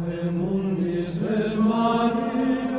Ave mundis et Maria,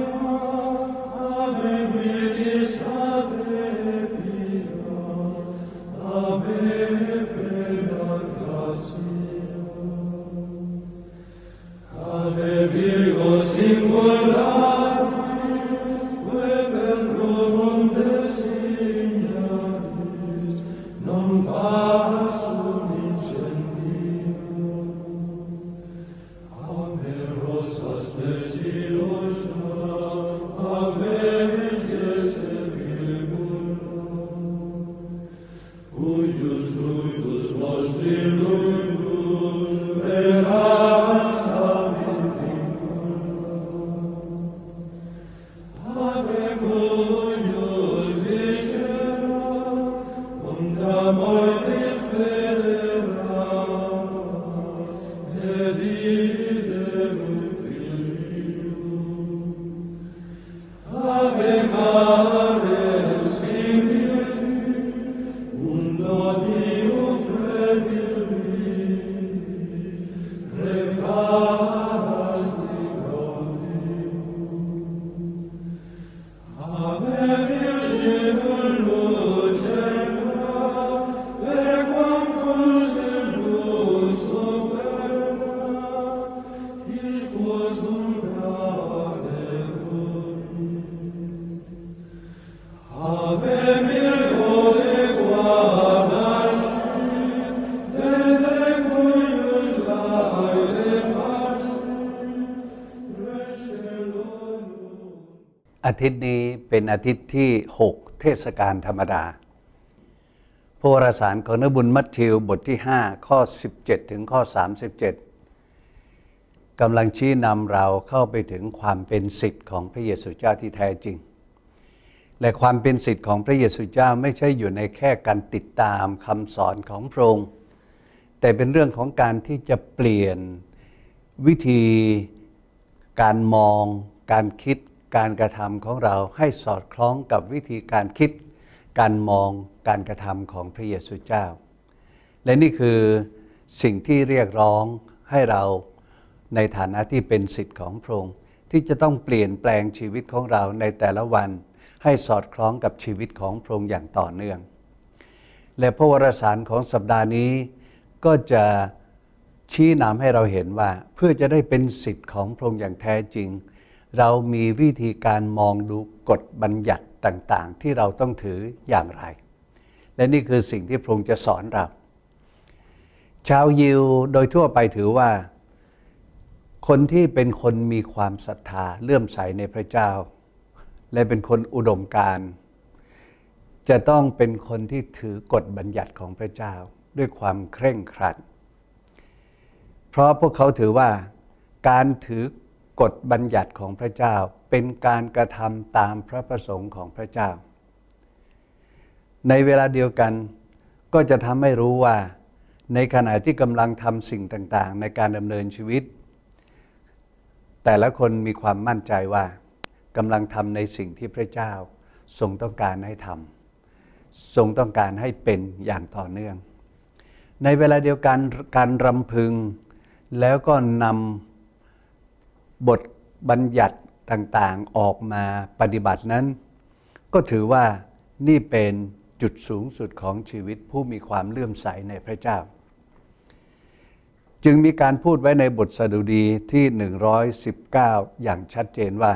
ทิตย์นี้เป็นอาทิตย์ที่ 6 เทศกาลธรรมดาพระวรสารของนบุญมัทธิวบทที่ 5 ข้อ 17 ถึงข้อ 37กำลังชี้นำเราเข้าไปถึงความเป็นสิทธิ์ของพระเยซูเจ้าที่แท้จริง และความเป็นสิทธิ์ของพระเยซูเจ้าไม่ใช่อยู่ในแค่การติดตามคำสอนของพระองค์แต่เป็นเรื่องของการที่จะเปลี่ยนวิธีการมอง การคิด การกระทำของเราให้สอดคล้องกับวิธีการคิด การมองการกระทำของพระเยซูเจ้า และนี่คือสิ่งที่เรียกร้องให้เราในฐานะที่เป็นสิทธิ์ของพระองค์ที่จะต้องเปลี่ยนแปลงชีวิตของเราในแต่ละวัน ให้สอดคล้องกับชีวิตของพระองค์อย่างต่อเนื่อง และพระวรสารของสัปดาห์นี้ก็จะชี้นำให้เราเห็นว่าเพื่อจะได้เป็นสิทธิ์ของพระองค์อย่างแท้จริง เรามีวิธีการมองดูกฎบัญญัติต่างๆ ที่เราต้องถืออย่างไร และนี่คือสิ่งที่พระองค์จะสอนเรา ชาวยิวโดยทั่วไปถือว่า คนที่เป็นคนมีความศรัทธาเลื่อมใสในพระเจ้า และเป็นคนอุดมการ จะต้องเป็นคนที่ถือกฎบัญญัติของพระเจ้าด้วยความเคร่งครัด เพราะพวกเขาถือว่าการถือ กฎบัญญัติของพระเจ้า เป็นการกระทำตามพระประสงค์ของพระเจ้า ในเวลาเดียวกันก็จะทำให้รู้ว่า ในขณะที่กำลังทำสิ่งต่างๆ ในการดำเนินชีวิต แต่ละคนมีความมั่นใจว่ากำลังทำในสิ่งที่พระเจ้า ทรงต้องการให้ทำทรงต้องการให้เป็นอย่างต่อเนื่อง ในเวลาเดียวกันการรำพึงแล้วก็นำ บทบัญญัติต่างๆออกมาปฏิบัตินั้น ก็ถือว่านี่เป็นจุดสูงสุดของชีวิตผู้มีความเลื่อมใสในพระเจ้า จึงมีการพูดไว้ในบทสดุดีที่ 119 อย่างชัดเจนว่า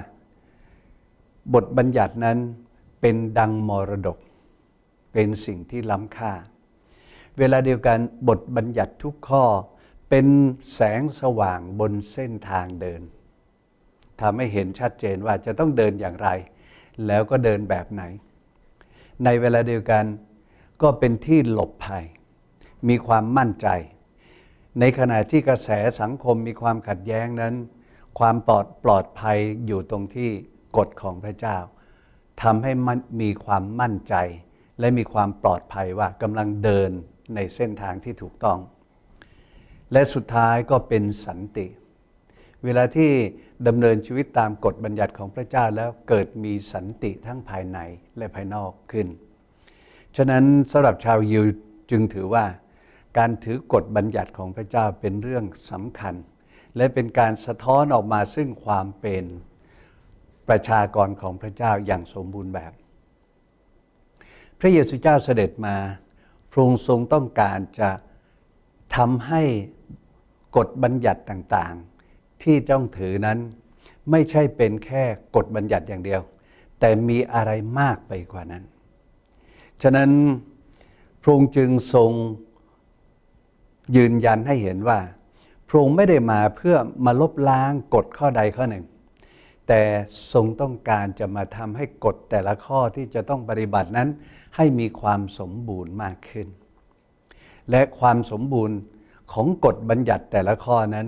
บทบัญญัตินั้นเป็นดังมรดก เป็นสิ่งที่ล้ำค่า เวลาเดียวกันบทบัญญัติทุกข้อเป็นแสงสว่างบนเส้นทางเดิน ทำให้เห็นชัดเจนว่าจะต้องเดินอย่างไร แล้วก็เดินแบบไหน ในเวลาเดียวกันก็เป็นที่หลบภัย มีความมั่นใจ ในขณะที่กระแสสังคมมีความขัดแย้งนั้น ความปลอดปลอดภัยอยู่ตรงที่กฎของพระเจ้าทำให้มันมีความมั่นใจ และมีความปลอดภัยว่ากำลังเดินในเส้นทางที่ถูกต้อง และสุดท้ายก็เป็นสันติ เวลาที่ดำเนินชีวิตตามกฎบัญญัติของพระเจ้าแล้วเกิดมีสันติทั้งภายในและภายนอกขึ้น ฉะนั้นสำหรับชาวยิวจึงถือว่า การถือกฎบัญญัติของพระเจ้าเป็นเรื่องสำคัญ และเป็นการสะท้อนออกมาซึ่งความเป็นประชากรของพระเจ้าอย่างสมบูรณ์แบบ พระเยซูเจ้าเสด็จมาพระองค์ทรงต้องการจะทำให้กฎบัญญัติต่างๆ ที่ต้องถือนั้น ไม่ใช่เป็นแค่กฎบัญญัติอย่างเดียว แต่มีอะไรมากไปกว่านั้น ฉะนั้นพระองค์จึงทรงยืนยันให้เห็นว่า พระองค์ไม่ได้มาเพื่อมาลบล้างกฎข้อใดข้อหนึ่ง แต่ทรงต้องการจะมาทำให้กฎแต่ละข้อที่จะต้องปฏิบัตินั้น ให้มีความสมบูรณ์มากขึ้น และความสมบูรณ์ของกฎบัญญัติแต่ละข้อนั้น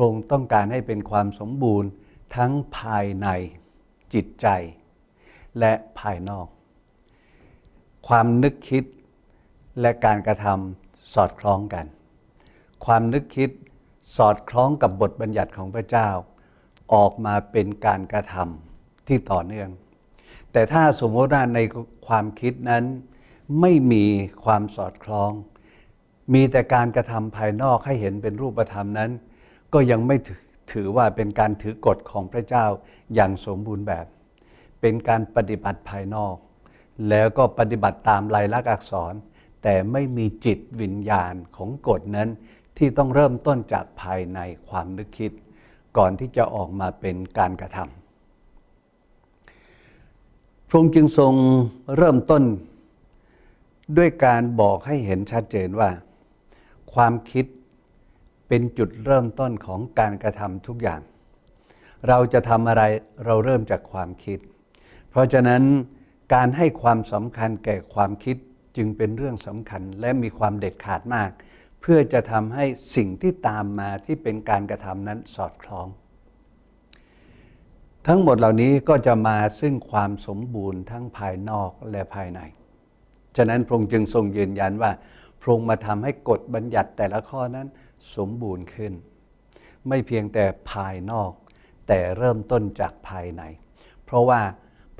ระองค์ต้องการให้เป็นความสมบูรณ์ทั้งภายในจิตใจ และภายนอก ความนึกคิดและการกระทำสอดคล้องกัน ความนึกคิดสอดคล้องกับบทบัญญัติของพระเจ้า ออกมาเป็นการกระทำที่ต่อเนื่อง แต่ถ้าสมมติว่าในความคิดนั้นไม่มีความสอดคล้อง มีแต่การกระทำภายนอกให้เห็นเป็นรูปธรรมนั้น ก็ยังไม่ถือว่าเป็นการถือกฎของพระเจ้าอย่างสมบูรณ์แบบ เป็นการปฏิบัติภายนอก แล้วก็ปฏิบัติตามลายลักษณ์อักษร แต่ไม่มีจิตวิญญาณของกฎนั้น ที่ต้องเริ่มต้นจากภายในความนึกคิด ก่อนที่จะออกมาเป็นการกระทำพระองค์จึงทรงเริ่มต้น ด้วยการบอกให้เห็นชัดเจนว่า ความคิด เป็นจุดเริ่มต้นของการกระทำทุกอย่าง เราจะทำอะไรเราเริ่มจากความคิด เพราะฉะนั้นการให้ความสำคัญแก่ความคิดจึงเป็นเรื่องสำคัญและมีความเด็ดขาดมาก เพื่อจะทำให้สิ่งที่ตามมาที่เป็นการกระทำนั้นสอดคล้อง ทั้งหมดเหล่านี้ก็จะมาซึ่งความสมบูรณ์ทั้งภายนอกและภายใน ฉะนั้นพระองค์จึงทรงยืนยันว่าพระองค์มาทำให้กฎบัญญัติแต่ละข้อนั้น สมบูรณ์ขึ้น ไม่เพียงแต่ภายนอก แต่เริ่มต้นจากภายใน เพราะว่า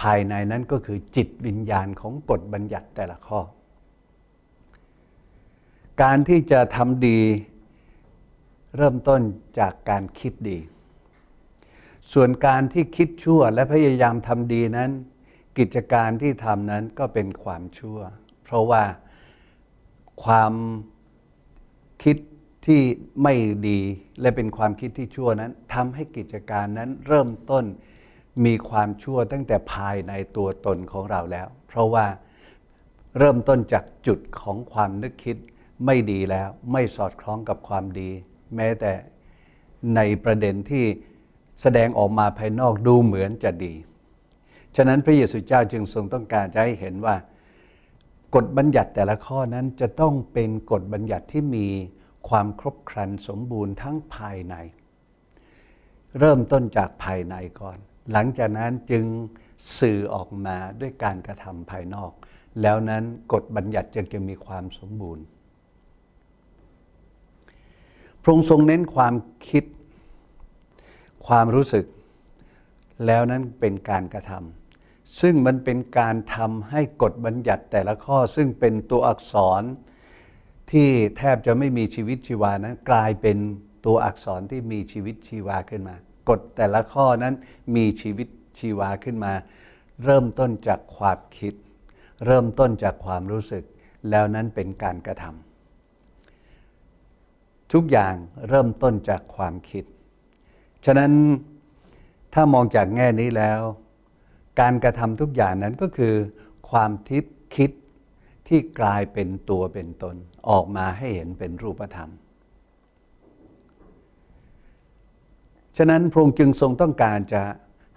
ภายในนั้นก็คือจิตวิญญาณของกฎบัญญัติแต่ละข้อ การที่จะทำดีเริ่มต้นจากการคิดดี ส่วนการที่คิดชั่วและพยายามทำดีนั้น กิจการที่ทำนั้นก็เป็นความชั่ว เพราะว่าความคิด ที่ไม่ดีและเป็นความคิดที่ชั่วนั้นทำให้กิจการนั้นเริ่มต้นมีความชั่วตั้งแต่ภายในตัวตนของเราแล้ว เพราะว่าเริ่มต้นจากจุดของความนึกคิดไม่ดีแล้ว ไม่สอดคล้องกับความดี แม้แต่ในประเด็นที่แสดงออกมาภายนอกดูเหมือนจะดี ฉะนั้นพระเยซูเจ้าจึงทรงต้องการจะให้เห็นว่า กฎบัญญัติแต่ละข้อนั้นจะต้องเป็นกฎบัญญัติที่มี ความครบครันสมบูรณ์ทั้งภายใน เริ่มต้นจากภายในก่อน หลังจากนั้นจึงสื่อออกมาด้วยการกระทำภายนอก แล้วนั้นกฎบัญญัติจึงจะมีความสมบูรณ์พระองค์ทรงเน้นความคิด ความรู้สึก แล้วนั้นเป็นการกระทำซึ่งมันเป็นการทำให้กฎบัญญัติแต่ละข้อซึ่งเป็นตัวอักษร ที่แทบจะไม่มีชีวิตชีวานั้นกลายเป็นตัวอักษรที่มีชีวิตชีวาขึ้นมา กฎแต่ละข้อนั้นมีชีวิตชีวาขึ้นมา เริ่มต้นจากความคิด เริ่มต้นจากความรู้สึก แล้วนั้นเป็นการกระทำทุกอย่างเริ่มต้นจากความคิด ฉะนั้นถ้ามองจากแง่นี้แล้ว การกระทำทุกอย่างนั้นก็คือ ความทิพคิดที่กลายเป็นตัวเป็นตน ออกมาให้เห็นเป็นรูปธรรม ฉะนั้นพระองค์จึงทรงต้องการจะ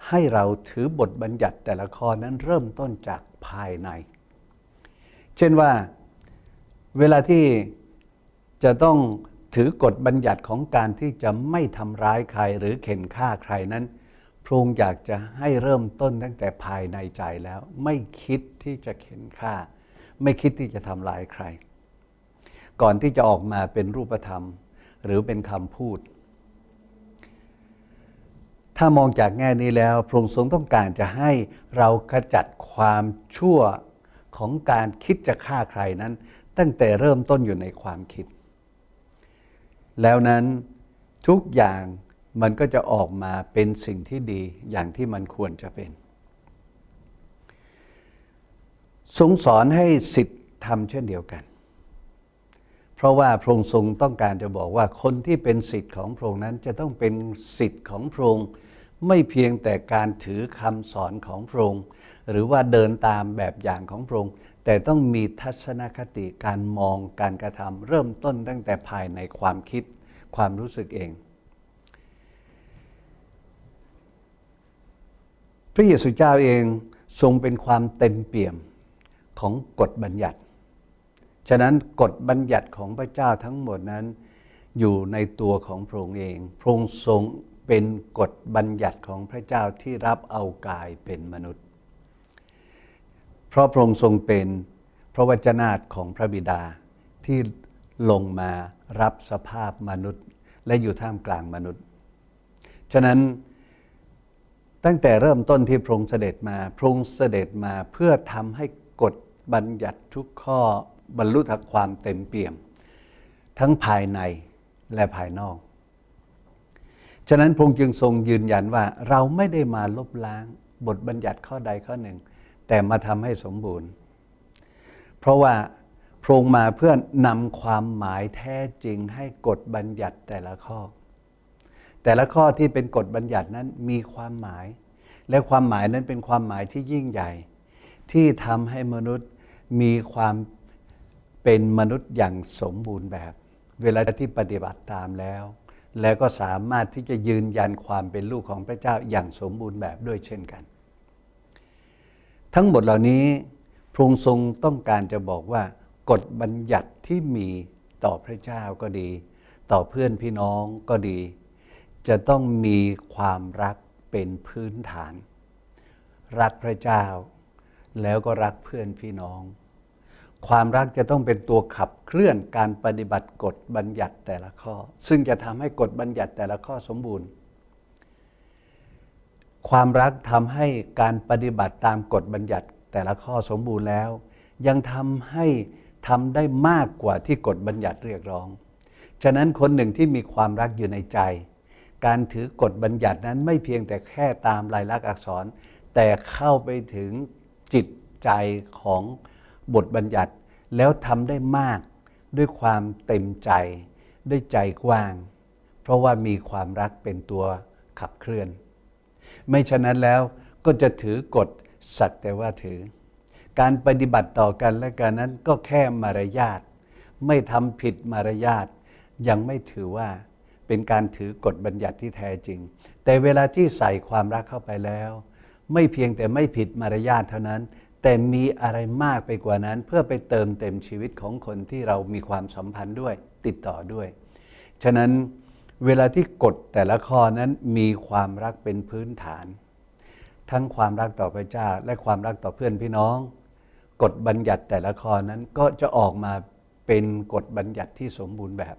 ให้เราถือบทบัญญัติแต่ละข้อนั้นเริ่มต้นจากภายใน เช่นว่าเวลาที่จะต้องถือกฎบัญญัติของการที่จะไม่ทำร้ายใครหรือเข็นฆ่าใครนั้น พระองค์อยากจะให้เริ่มต้นตั้งแต่ภายในใจแล้ว ไม่คิดที่จะเข็นฆ่า ไม่คิดที่จะทำลายใคร ก่อนที่จะออกมาเป็นรูปธรรม หรือเป็นคำพูด ถ้ามองจากแง่นี้แล้วพระองค์ทรงต้องการจะให้เราขจัดความชั่วของการคิดจะฆ่าใครนั้น ตั้งแต่เริ่มต้นอยู่ในความคิด แล้วนั้นทุกอย่างมันก็จะออกมาเป็นสิ่งที่ดีอย่างที่มันควรจะเป็นทรงสอนให้สิทธิ์ทำเช่นเดียวกัน ราะว่าพระองค์ทรงต้องการจะบอกว่าคนที่เป็นสิทธิ์ของพระองค์นั้นจะต้องเป็นสิทธิ์ของพระองค์ไม่เพียงแต่การถือคำสอนของพระองค์หรือว่าเดินตามแบบอย่างของพระองค์แต่ต้องมีทัศนคติการมองการกระทำเริ่มต้นตั้งแต่ภายในความคิดความรู้สึกเอง พระเยซูเจ้าเองทรงเป็นความเต็มเปี่ยมของกฎบัญญัติ ฉะนั้นกฎบัญญัติของพระเจ้าทั้งหมดนั้นอยู่ในตัวของพระองค์เอง พระองค์ทรงเป็นกฎบัญญัติของพระเจ้าที่รับเอากายเป็นมนุษย์ เพราะพระองค์ทรงเป็นพระวจนะของพระบิดาที่ลงมารับสภาพมนุษย์ และอยู่ท่ามกลางมนุษย์ ฉะนั้นตั้งแต่เริ่มต้นที่พระองค์เสด็จมา พระองค์เสด็จมาเพื่อทำให้กฎ บัญญัติทุกข้อบรรลุถึงความเต็มเปี่ยม ทั้งภายในและภายนอก ฉะนั้นพระองค์จึงทรงยืนยันว่าเราไม่ได้มาลบล้างบทบัญญัติข้อใดข้อหนึ่ง แต่มาทำให้สมบูรณ์ เพราะว่าพระองค์มาเพื่อนำความหมายแท้จริงให้กฎบัญญัติแต่ละข้อ แต่ละข้อที่เป็นกฎบัญญัตินั้นมีความหมาย และความหมายนั้นเป็นความหมายที่ยิ่งใหญ่ ที่ทำให้มนุษย์ มีความเป็นมนุษย์อย่างสมบูรณ์แบบ เวลาที่ปฏิบัติตามแล้ว แล้วก็สามารถที่จะยืนยันความเป็นลูกของพระเจ้าอย่างสมบูรณ์แบบด้วยเช่นกัน ทั้งหมดเหล่านี้พระองค์ทรงต้องการจะบอกว่ากฎบัญญัติที่มีต่อพระเจ้าก็ดี ต่อเพื่อนพี่น้องก็ดี จะต้องมีความรักเป็นพื้นฐาน รักพระเจ้า แล้วก็รักเพื่อนพี่น้อง ความรักจะต้องเป็นตัวขับเคลื่อนการปฏิบัติกฎบัญญัติแต่ละข้อ ซึ่งจะทำให้กฎบัญญัติแต่ละข้อสมบูรณ์ ความรักทำให้การปฏิบัติตามกฎบัญญัติแต่ละข้อสมบูรณ์แล้ว ยังทำให้ทำได้มากกว่าที่กฎบัญญัติเรียกร้อง ฉะนั้นคนหนึ่งที่มีความรักอยู่ในใจ การถือกฎบัญญัตินั้นไม่เพียงแต่แค่ตามลายลักษณ์อักษร แต่เข้าไปถึงจิตใจของ บทบัญญัติ แล้วทำได้มากด้วยความเต็มใจ ด้วยใจกว้าง เพราะว่ามีความรักเป็นตัวขับเคลื่อน ไม่ฉะนั้นแล้วก็จะถือกฎสักแต่ว่าถือ การปฏิบัติต่อกันและกันนั้นก็แค่มารยาทไม่ทำผิดมารยาทยังไม่ถือว่าเป็นการถือกฎบัญญัติที่แท้จริง แต่เวลาที่ใส่ความรักเข้าไปแล้ว ไม่เพียงแต่ไม่ผิดมารยาทเท่านั้น แต่มีอะไรมากไปกว่านั้น เพื่อไปเติมเต็มชีวิตของคนที่เรามีความสัมพันธ์ด้วยติดต่อด้วย ฉะนั้นเวลาที่กฎแต่ละข้อนั้นมีความรักเป็นพื้นฐาน ทั้งความรักต่อพระเจ้าและความรักต่อเพื่อนพี่น้อง กฎบัญญัติแต่ละข้อนั้นก็จะออกมาเป็นกฎบัญญัติที่สมบูรณ์แบบ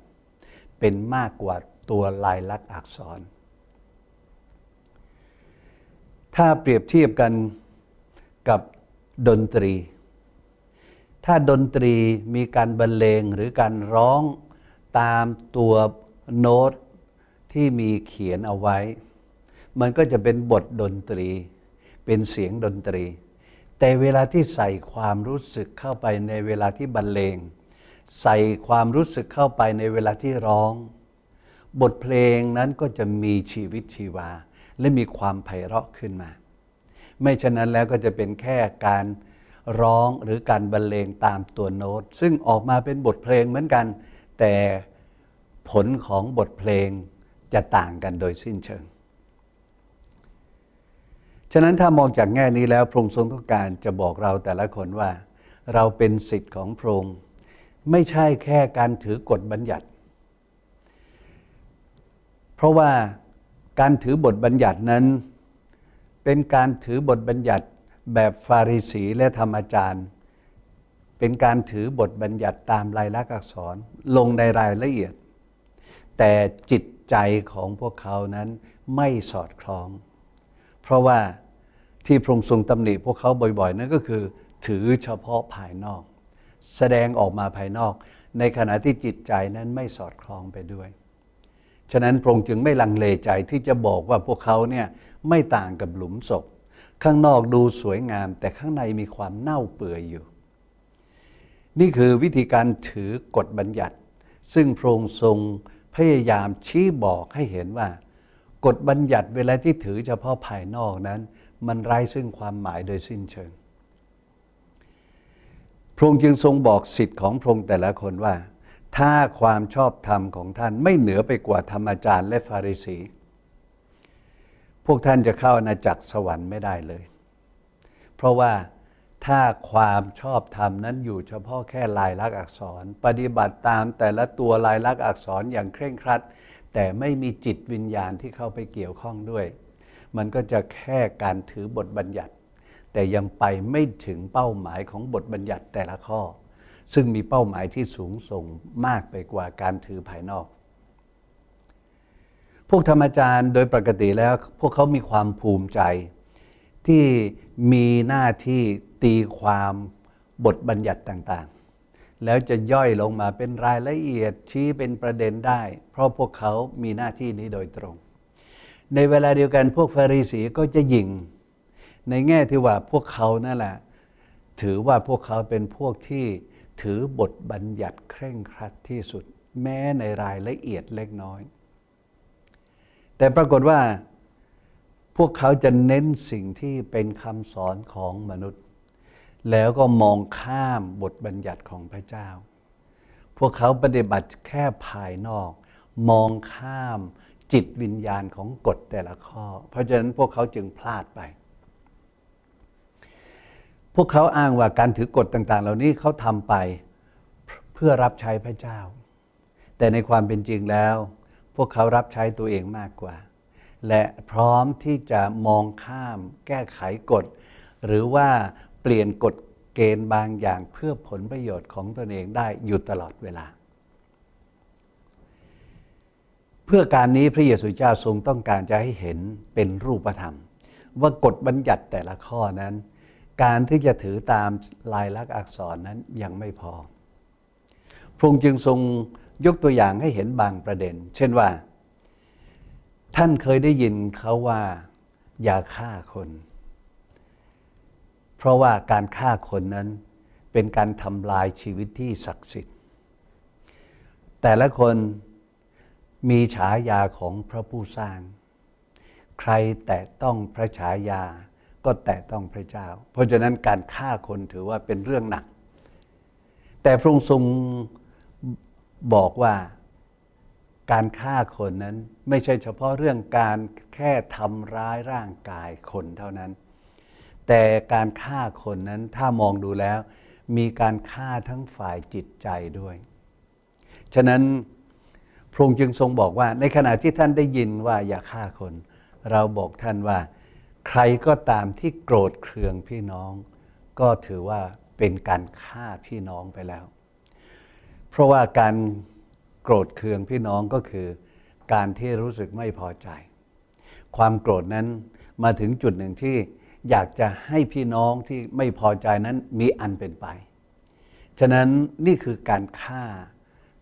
เป็นมากกว่าตัวลายลักษณ์อักษร ถ้าเปรียบเทียบกันกับ ดนตรี ถ้าดนตรีมีการบรรเลงหรือการร้องตามตัวโน้ตที่มีเขียนเอาไว้ มันก็จะเป็นบทดนตรี เป็นเสียงดนตรี แต่เวลาที่ใส่ความรู้สึกเข้าไปในเวลาที่บรรเลง ใส่ความรู้สึกเข้าไปในเวลาที่ร้อง บทเพลงนั้นก็จะมีชีวิตชีวา และมีความไพเราะขึ้นมา ไม่ฉะนั้นแล้วก็จะเป็นแค่การร้องหรือการบรรเลงตามตัวโน้ต ซึ่งออกมาเป็นบทเพลงเหมือนกัน แต่ผลของบทเพลงจะต่างกันโดยสิ้นเชิง ฉะนั้นถ้ามองจากแง่นี้แล้วพระองค์ทรงต้องการจะบอกเราแต่ละคนว่า เราเป็นสิทธิ์ของพระองค์ไม่ใช่แค่การถือกฎบัญญัติ เพราะว่าการถือบทบัญญัตินั้น เป็นการถือบทบัญญัติแบบฟาริสีและธรรมจารย์ เป็นการถือบทบัญญัติตามลายลักษณ์อักษรลงในรายละเอียด แต่จิตใจของพวกเขานั้นไม่สอดคล้อง เพราะว่าที่พระองค์ทรงตำหนิพวกเขาบ่อยๆ นั่นก็คือ ถือเฉพาะภายนอก แสดงออกมาภายนอก ในขณะที่จิตใจนั้นไม่สอดคล้องไปด้วย ฉะนั้นพระองค์จึงไม่ลังเลใจที่จะบอกว่าพวกเขาเนี่ย ไม่ต่างกับหลุมศพ ข้างนอกดูสวยงาม แต่ข้างในมีความเน่าเปื่อยอยู่ นี่คือวิธีการถือกฎบัญญัติ ซึ่งพระองค์ทรงพยายามชี้บอกให้เห็นว่า กฎบัญญัติเวลาที่ถือเฉพาะภายนอกนั้น มันไร้ซึ่งความหมายโดยสิ้นเชิงพระองค์จึงทรงบอกสิทธิ์ของพระองค์แต่ละคนว่า ถ้าความชอบธรรมของท่านไม่เหนือไปกว่าธรรมอาจารย์และฟาริสี พวกท่านจะเข้าอาณาจักรสวรรค์ไม่ได้เลย เพราะว่าถ้าความชอบธรรมนั้นอยู่เฉพาะแค่ลายลักษณ์อักษร ปฏิบัติตามแต่ละตัวลายลักษณ์อักษรอย่างเคร่งครัด แต่ไม่มีจิตวิญญาณที่เข้าไปเกี่ยวข้องด้วย มันก็จะแค่การถือบทบัญญัติ แต่ยังไปไม่ถึงเป้าหมายของบทบัญญัติแต่ละข้อ ซึ่งมีเป้าหมายที่สูงส่งมากไปกว่าการถือภายนอก พวกธรรมจารย์โดยปกติแล้วพวกเขามีความภูมิใจ ที่มีหน้าที่ตีความบทบัญญัติต่างๆ แล้วจะย่อยลงมาเป็นรายละเอียดชี้เป็นประเด็นได้ เพราะพวกเขามีหน้าที่นี้โดยตรง ในเวลาเดียวกันพวกฟาริสีก็จะยิง ในแง่ที่ว่าพวกเขานั่นแหละ ถือว่าพวกเขาเป็นพวกที่ถือบทบัญญัติเคร่งครัดที่สุด แม้ในรายละเอียดเล็กน้อย แต่ปรากฏว่าพวกเขาจะเน้นสิ่งที่เป็นคำสอนของมนุษย์ แล้วก็มองข้ามบทบัญญัติของพระเจ้า พวกเขาปฏิบัติแค่ภายนอก มองข้ามจิตวิญญาณของกฎแต่ละข้อ เพราะฉะนั้นพวกเขาจึงพลาดไป พวกเขาอ้างว่าการถือกฎต่าง ๆ เหล่านี้เขาทำไปเพื่อรับใช้พระเจ้า แต่ในความเป็นจริงแล้ว พวกเขารับใช้ตัวเองมากกว่า และพร้อมที่จะมองข้าม แก้ไขกฎ หรือว่าเปลี่ยนกฎเกณฑ์บางอย่างเพื่อผลประโยชน์ของตนเองได้อยู่ตลอดเวลา เพื่อการนี้พระเยซูเจ้าทรงต้องการจะให้เห็นเป็นรูปธรรม ว่ากฎบัญญัติแต่ละข้อนั้น การที่จะถือตามลายลักษณ์อักษรนั้นยังไม่พอพระองค์จึงทรง ยกตัวอย่างให้เห็นบางประเด็น เช่นว่า ท่านเคยได้ยินเขาว่า อย่าฆ่าคน เพราะว่าการฆ่าคนนั้นเป็นการทำลายชีวิตที่ศักดิ์สิทธิ์ แต่ละคนมีฉายาของพระผู้สร้าง ใครแตะต้องพระฉายาก็แตะต้องพระเจ้า เพราะฉะนั้นการฆ่าคนถือว่าเป็นเรื่องหนัก แต่พระองค์ทรง บอกว่าการฆ่าคนนั้นไม่ใช่เฉพาะเรื่องการแค่ทำร้ายร่างกายคนเท่านั้น แต่การฆ่าคนนั้นถ้ามองดูแล้ว มีการฆ่าทั้งฝ่ายจิตใจด้วย ฉะนั้นพระองค์จึงทรงบอกว่า ในขณะที่ท่านได้ยินว่าอย่าฆ่าคน เราบอกท่านว่า ใครก็ตามที่โกรธเคืองพี่น้อง ก็ถือว่าเป็นการฆ่าพี่น้องไปแล้ว เพราะว่าการโกรธเคืองพี่น้องก็คือ การที่รู้สึกไม่พอใจ ความโกรธนั้นมาถึงจุดหนึ่งที่อยากจะให้พี่น้องที่ไม่พอใจนั้นมีอันเป็นไป ฉะนั้นนี่คือการฆ่า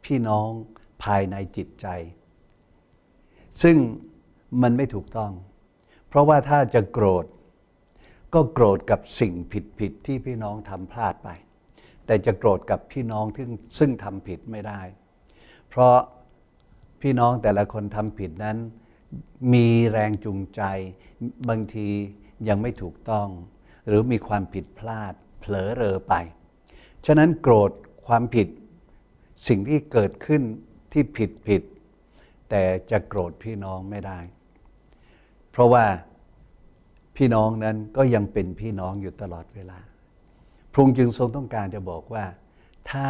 พี่น้องภายในจิตใจ ซึ่งมันไม่ถูกต้อง เพราะว่าถ้าจะโกรธ ก็โกรธกับสิ่งผิดผิดที่พี่น้องทำพลาดไป แต่จะโกรธกับพี่น้องที่ซึ่งทำผิดไม่ได้ เพราะพี่น้องแต่ละคนทำผิดนั้น มีแรงจูงใจ บางทียังไม่ถูกต้อง หรือมีความผิดพลาด เผลอเรอไป ฉะนั้นโกรธความผิดสิ่งที่เกิดขึ้นที่ผิดผิด แต่จะโกรธพี่น้องไม่ได้ เพราะว่าพี่น้องนั้นก็ยังเป็นพี่น้องอยู่ตลอดเวลา พระองค์จึงทรงต้องการจะบอกว่า ถ้า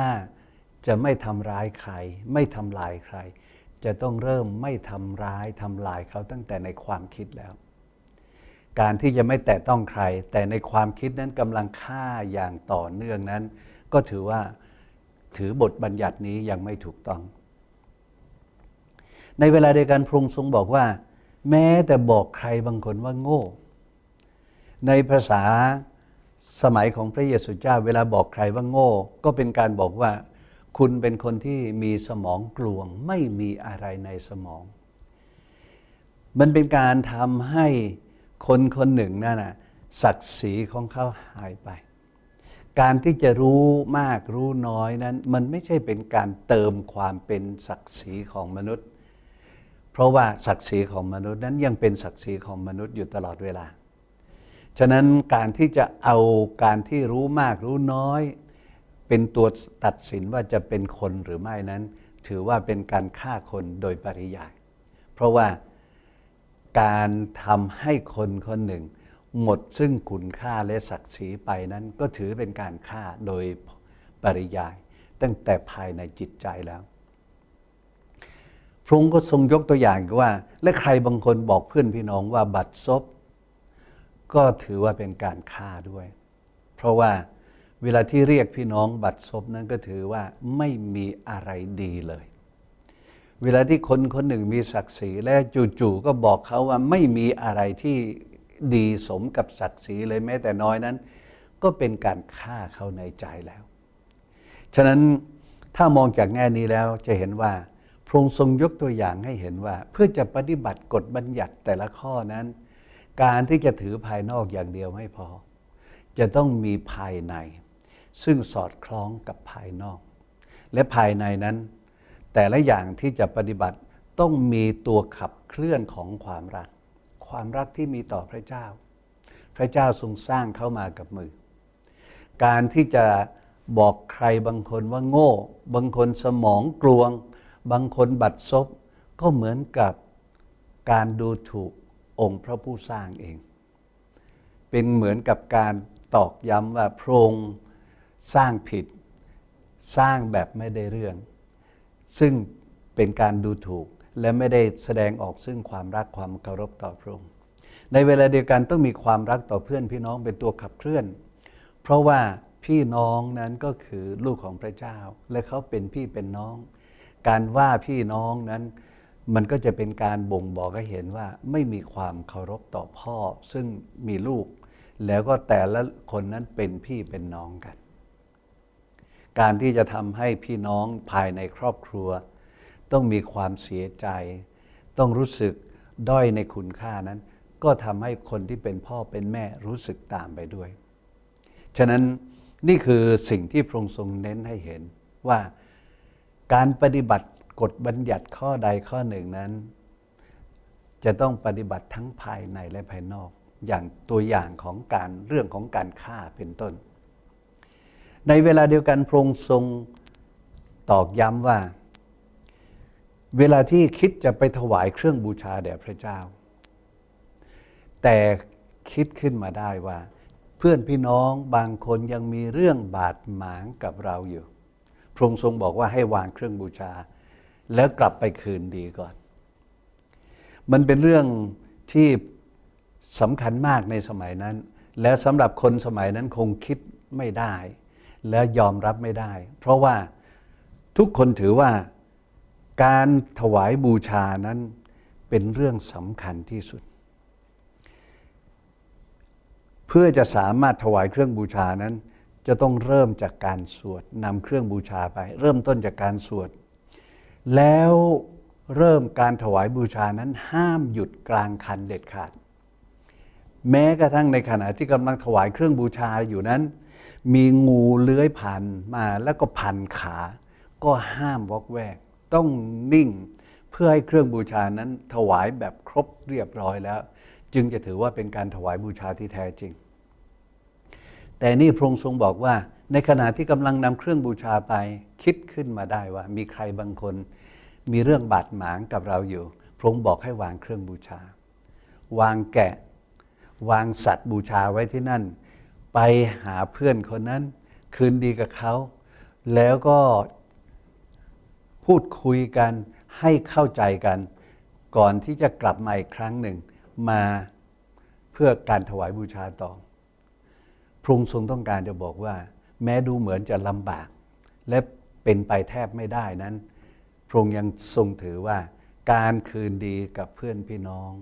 จะไม่ทำร้ายใคร ไม่ทำลายใคร จะต้องเริ่มไม่ทำร้ายทำลายเขาตั้งแต่ในความคิดแล้ว การที่จะไม่แตะต้องใคร แต่ในความคิดนั้นกำลังฆ่าอย่างต่อเนื่องนั้น ก็ถือว่าถือบทบัญญัตินี้ยังไม่ถูกต้อง ในเวลาเดียวกันพระองค์ทรงบอกว่า แม้แต่บอกใครบางคนว่าโง่ ในภาษา สมัยของพระเยซูเจ้า เวลาบอกใครว่าโง่ ก็เป็นการบอกว่า คุณเป็นคนที่มีสมองกลวง ไม่มีอะไรในสมอง มันเป็นการทำให้คนคนหนึ่งนั่นนะศักดิ์ศรีของเขาหายไป การที่จะรู้มากรู้น้อยนั้น มันไม่ใช่เป็นการเติมความเป็นศักดิ์ศรีของมนุษย์ เพราะว่าศักดิ์ศรีของมนุษย์นั้นยังเป็นศักดิ์ศรีของมนุษย์อยู่ตลอดเวลา ฉะนั้นการที่จะเอาการที่รู้มากรู้น้อย เป็นตัวตัดสินว่าจะเป็นคนหรือไม่นั้น ถือว่าเป็นการฆ่าคนโดยปริยาย เพราะว่าการทำให้คนคนหนึ่ง หมดซึ่งคุณค่าและศักดิ์ศรีไปนั้น ก็ถือเป็นการฆ่าโดยปริยาย ตั้งแต่ภายในจิตใจแล้วพระองค์ก็ทรงยกตัวอย่างว่า และใครบางคนบอกเพื่อนพี่น้องว่าบัตรซบ ก็ถือว่าเป็นการฆ่าด้วย เพราะว่าเวลาที่เรียกพี่น้องบัตรซบนั้นก็ถือว่าไม่มีอะไรดีเลย เวลาที่คนคนหนึ่งมีศักดิ์ศรีและจู่ๆก็บอกเขาว่าไม่มีอะไรที่ดีสมกับศักดิ์ศรีเลยแม้แต่น้อยนั้น ก็เป็นการฆ่าเขาในใจแล้ว ฉะนั้นถ้ามองจากแง่นี้แล้วจะเห็นว่าพระองค์ทรงยกตัวอย่างให้เห็นว่า เพื่อจะปฏิบัติกฎบัญญัติแต่ละข้อนั้น การที่จะถือภายนอกอย่างเดียวไม่พอ จะต้องมีภายใน ซึ่งสอดคล้องกับภายนอก และภายในนั้น แต่ละอย่างที่จะปฏิบัติต้องมีตัวขับเคลื่อนของความรัก ความรักที่มีต่อพระเจ้า พระเจ้าทรงสร้างเข้ามากับมือ การที่จะบอกใครบางคนว่าโง่ บางคนสมองกลวง บางคนบัดซบก็เหมือนกับการดูถูก องค์พระผู้สร้างเอง เป็นเหมือนกับการตอกย้ำว่าพระองค์สร้างผิด สร้างแบบไม่ได้เรื่อง ซึ่งเป็นการดูถูกและไม่ได้แสดงออกซึ่งความรักความเคารพต่อพระองค์ ในเวลาเดียวกันต้องมีความรักต่อเพื่อนพี่น้องเป็นตัวขับเคลื่อน เพราะว่าพี่น้องนั้นก็คือลูกของพระเจ้า และเขาเป็นพี่เป็นน้อง การว่าพี่น้องนั้น มันก็จะเป็นการบ่งบอกให้เห็นว่าไม่มีความเคารพต่อพ่อซึ่งมีลูก แล้วก็แต่ละคนนั้นเป็นพี่เป็นน้องกัน การที่จะทำให้พี่น้องภายในครอบครัว ต้องมีความเสียใจ ต้องรู้สึกด้อยในคุณค่านั้น ก็ทำให้คนที่เป็นพ่อเป็นแม่รู้สึกตามไปด้วย ฉะนั้นนี่คือสิ่งที่พระองค์ทรงเน้นให้เห็นว่าการปฏิบัติ กฎบัญญัติข้อใดข้อหนึ่งนั้น จะต้องปฏิบัติทั้งภายในและภายนอก อย่างตัวอย่างของการเรื่องของการฆ่าเป็นต้น ในเวลาเดียวกันพระองค์ทรงตอกย้ำว่า เวลาที่คิดจะไปถวายเครื่องบูชาแด่พระเจ้า แต่คิดขึ้นมาได้ว่า เพื่อนพี่น้องบางคนยังมีเรื่องบาดหมางกับเราอยู่ พระองค์ทรงบอกว่าให้วางเครื่องบูชา แล้วกลับไปคืนดีก่อน มันเป็นเรื่องที่สำคัญมากในสมัยนั้น และสำหรับคนสมัยนั้นคงคิดไม่ได้ และยอมรับไม่ได้ เพราะว่าทุกคนถือว่าการถวายบูชานั้นเป็นเรื่องสำคัญที่สุด เพื่อจะสามารถถวายเครื่องบูชานั้น จะต้องเริ่มจากการสวดนำเครื่องบูชาไป เริ่มต้นจากการสวด แล้วเริ่มการถวายบูชานั้นห้ามหยุดกลางคันเด็ดขาด แม้กระทั่งในขณะที่กำลังถวายเครื่องบูชาอยู่นั้น มีงูเลื้อยผ่านมาแล้วก็พันขา ก็ห้ามวอกแวก ต้องนิ่งเพื่อให้เครื่องบูชานั้นถวายแบบครบเรียบร้อยแล้ว จึงจะถือว่าเป็นการถวายบูชาที่แท้จริง แต่นี่พระองค์ทรงบอกว่า ในขณะที่กำลังนำเครื่องบูชาไป คิดขึ้นมาได้ว่า มีใครบางคน มีเรื่องบาดหมางกับเราอยู่ พระองค์บอกให้วางเครื่องบูชา วางแกะ วางสัตว์บูชาไว้ที่นั่น ไปหาเพื่อนคนนั้น คืนดีกับเขา แล้วก็พูดคุยกันให้เข้าใจกัน ก่อนที่จะกลับมาอีกครั้งหนึ่ง มาเพื่อการถวายบูชาต่อพระองค์ทรงต้องการจะบอกว่า แม้ดูเหมือนจะลำบาก และเป็นไปแทบไม่ได้นั้น พระองค์ยังทรงถือว่า การคืนดีกับเพื่อนพี่น้อง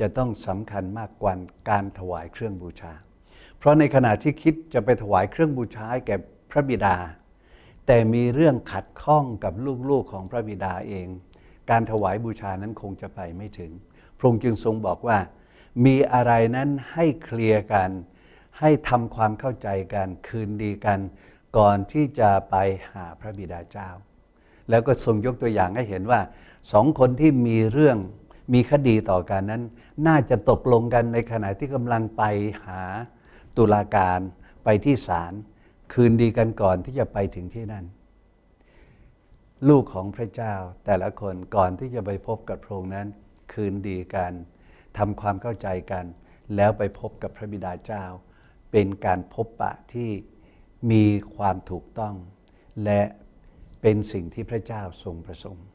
จะต้องสำคัญมากกว่าการถวายเครื่องบูชา เพราะในขณะที่คิดจะไปถวายเครื่องบูชาให้แก่พระบิดา แต่มีเรื่องขัดข้องกับลูกๆของพระบิดาเอง การถวายบูชานั้นคงจะไปไม่ถึง พระองค์จึงทรงบอกว่า มีอะไรนั้นให้เคลียร์กัน ให้ทำความเข้าใจกันคืนดีกัน ก่อนที่จะไปหาพระบิดาเจ้า แล้วก็ทรงยกตัวอย่างให้เห็นว่าสองคนที่มีเรื่องมีคดีต่อกันนั้น น่าจะตกลงกันในขณะที่กำลังไปหาตุลาการไปที่ศาลคืนดีกันก่อนที่จะไปถึงที่นั่น ลูกของพระเจ้าแต่ละคนก่อนที่จะไปพบกับพระองค์นั้น คืนดีกันทำความเข้าใจกัน แล้วไปพบกับพระบิดาเจ้า เป็นการพบปะที่มีความถูกต้อง และเป็นสิ่งที่พระเจ้าทรงประสงค์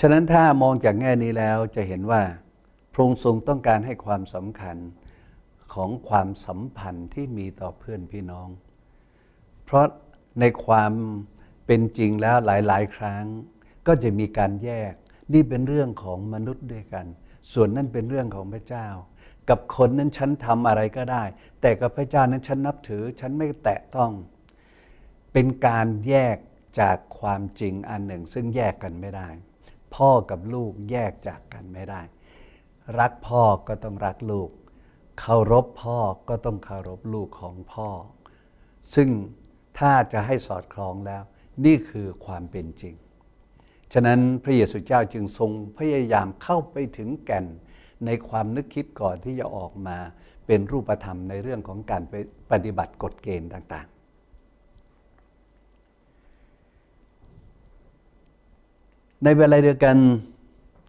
ฉะนั้นถ้ามองจากแง่นี้แล้วจะเห็นว่าพระองค์ทรงต้องการให้ความสำคัญของความสัมพันธ์ที่มีต่อเพื่อนพี่น้อง เพราะในความเป็นจริงแล้วหลาย ๆ ครั้งก็จะมีการแยก นี่เป็นเรื่องของมนุษย์ด้วยกัน ส่วนนั้นเป็นเรื่องของพระเจ้า กับคนนั้นฉันทำอะไรก็ได้ แต่กับพระเจ้านั้นฉันนับถือ ฉันไม่แตะต้อง เป็นการแยกจากความจริงอันหนึ่ง ซึ่งแยกกันไม่ได้ พ่อกับลูกแยกจากกันไม่ได้ รักพ่อก็ต้องรักลูกเคารพพ่อก็ต้องเคารพลูกของพ่อ ซึ่งถ้าจะให้สอดคล้องแล้ว นี่คือความเป็นจริง ฉะนั้นพระเยซูเจ้าจึงทรงพยายามเข้าไปถึงแก่นในความนึกคิดก่อนที่จะออกมาเป็นรูปธรรมในเรื่องของการไปปฏิบัติกฎเกณฑ์ต่างๆ ในเวลาเดียวกัน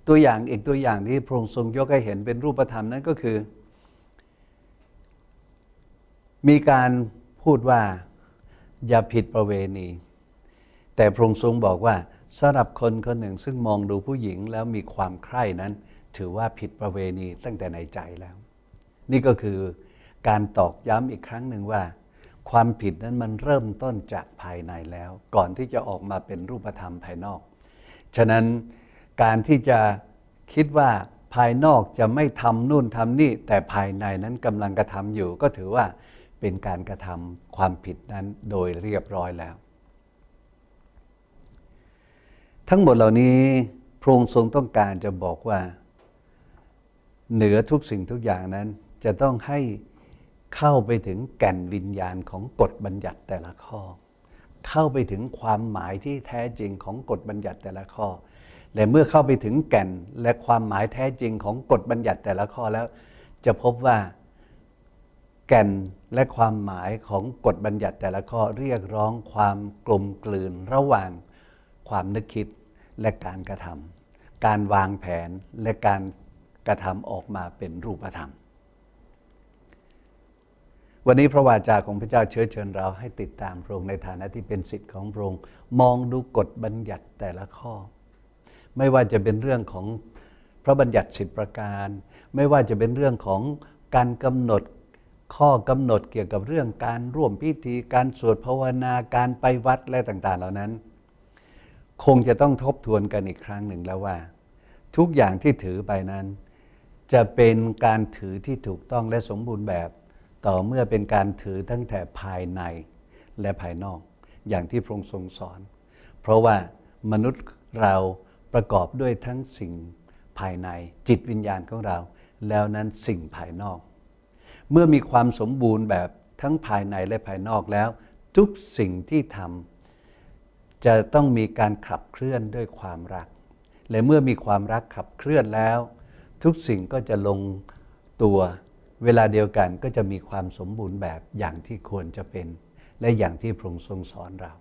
ตัวอย่างอีกตัวอย่างที่พระองค์ทรงยกให้เห็นเป็นรูปธรรมนั้นก็คือ มีการพูดว่าอย่าผิดประเวณี แต่พระองค์ทรงบอกว่า สำหรับคนคนหนึ่งซึ่งมองดูผู้หญิงแล้วมีความใคร่นั้น ถือว่าผิดประเวณีตั้งแต่ในใจแล้ว นี่ก็คือการตอกย้ำอีกครั้งหนึ่งว่า ความผิดนั้นมันเริ่มต้นจากภายในแล้ว ก่อนที่จะออกมาเป็นรูปธรรมภายนอก ฉะนั้นการที่จะคิดว่าภายนอกจะไม่ทำนู่นทำนี่ แต่ภายในนั้นกำลังกระทำอยู่ ก็ถือว่าเป็นการกระทำความผิดนั้นโดยเรียบร้อยแล้ว ทั้งหมดเหล่านี้พระองค์ทรงต้องการจะบอกว่า เหนือทุกสิ่งทุกอย่างนั้น จะต้องให้เข้าไปถึงแก่นวิญญาณของกฎบัญญัติแต่ละข้อ เข้าไปถึงความหมายที่แท้จริงของกฎบัญญัติแต่ละข้อ และเมื่อเข้าไปถึงแก่นและความหมายแท้จริงของกฎบัญญัติแต่ละข้อแล้ว จะพบว่าแก่นและความหมายของกฎบัญญัติแต่ละข้อเรียกร้องความกลมกลืนระหว่าง ความนึกคิดและการกระทำการวางแผนและการกระทำออกมาเป็นรูปธรรม วันนี้พระวาจาของพระเจ้าเชื้อเชิญเราให้ติดตามพระองค์ในฐานะที่เป็นสิทธิ์ของพระองค์มองดูกฎบัญญัติแต่ละข้อ ไม่ว่าจะเป็นเรื่องของพระบัญญัติสิทธิประการ ไม่ว่าจะเป็นเรื่องของการกำหนดข้อกำหนดเกี่ยวกับเรื่องการร่วมพิธีการสวดภาวนาการไปวัดอะต่าง ๆ เหล่านั้น คงจะต้องทบทวนกันอีกครั้งหนึ่งแล้วว่า ทุกอย่างที่ถือไปนั้น จะเป็นการถือที่ถูกต้องและสมบูรณ์แบบ ต่อเมื่อเป็นการถือตั้งแต่ภายในและภายนอก อย่างที่พระองค์ทรงสอน เพราะว่ามนุษย์เราประกอบด้วยทั้งสิ่งภายในจิตวิญญาณของเรา แล้วนั้นสิ่งภายนอก เมื่อมีความสมบูรณ์แบบทั้งภายในและภายนอกแล้ว ทุกสิ่งที่ทำ จะต้องมีการขับเคลื่อนด้วยความรัก และเมื่อมีความรักขับเคลื่อนแล้ว ทุกสิ่งก็จะลงตัวเวลาเดียวกันก็จะมีความสมบูรณ์แบบอย่างที่ควรจะเป็น และอย่างที่พระองค์ทรงสอนเรา